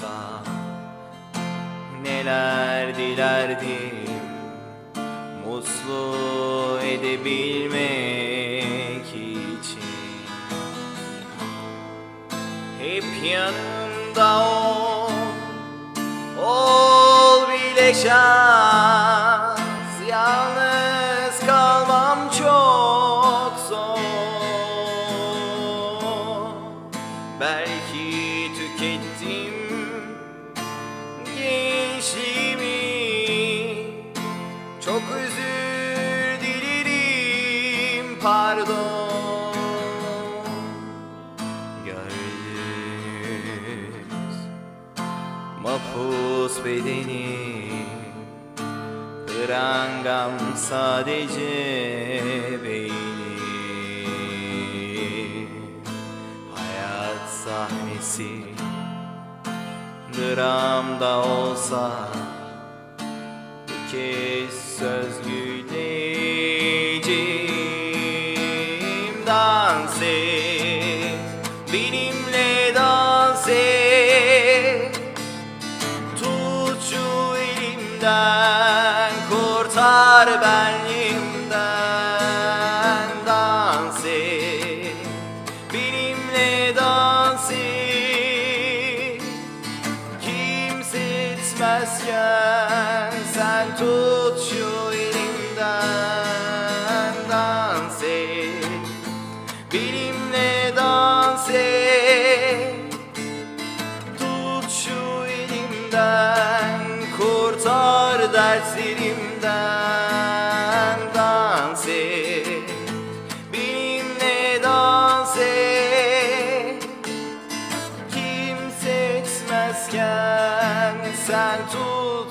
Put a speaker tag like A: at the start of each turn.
A: olsa Neler dilerdim. Mutlu edebilmek için. Hep yanımda ol Ol bile şans. Yalnız kalmam çok zor. Belki tükettim pardon. Gördünüz Mapus bedeni Prangam sadece beyni. Hayat sahnesi Dramda olsa Bir kez söz Benimle dans et Tut şu elimden Kurtar benliğimden Dans et Benimle dans et. Kimse etmezken Sen tut Dertlerimden Dans et Benimle dans et. Kimse etmezken Sen tut